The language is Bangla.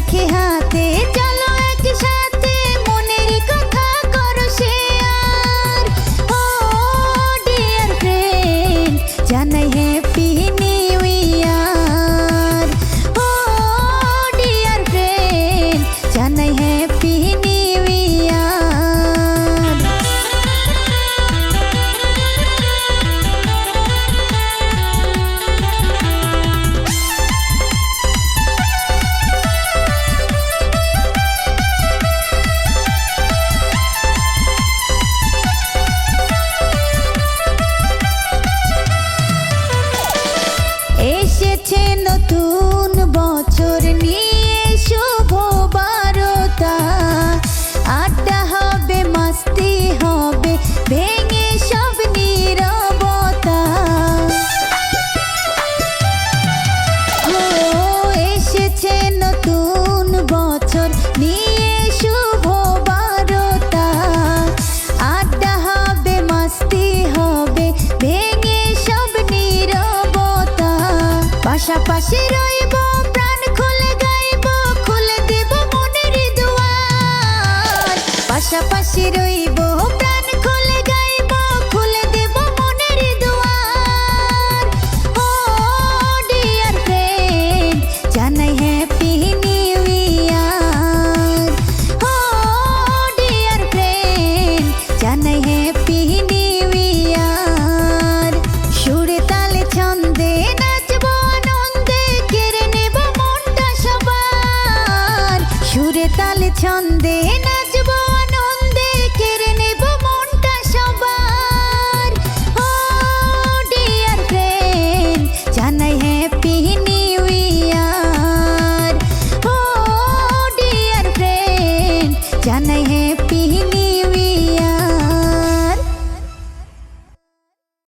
लिखे हाथे পাশাপাশি রইব, প্রাণ খুলে গাইব, খুলে দেব মনের দুয়ার। পাশাপাশি রইব, প্রাণ খুলে গাইব, খুলে দেব মনের দুয়ার। ও ডিয়ার ফ্রেন্ড, জানাই ছন্দে না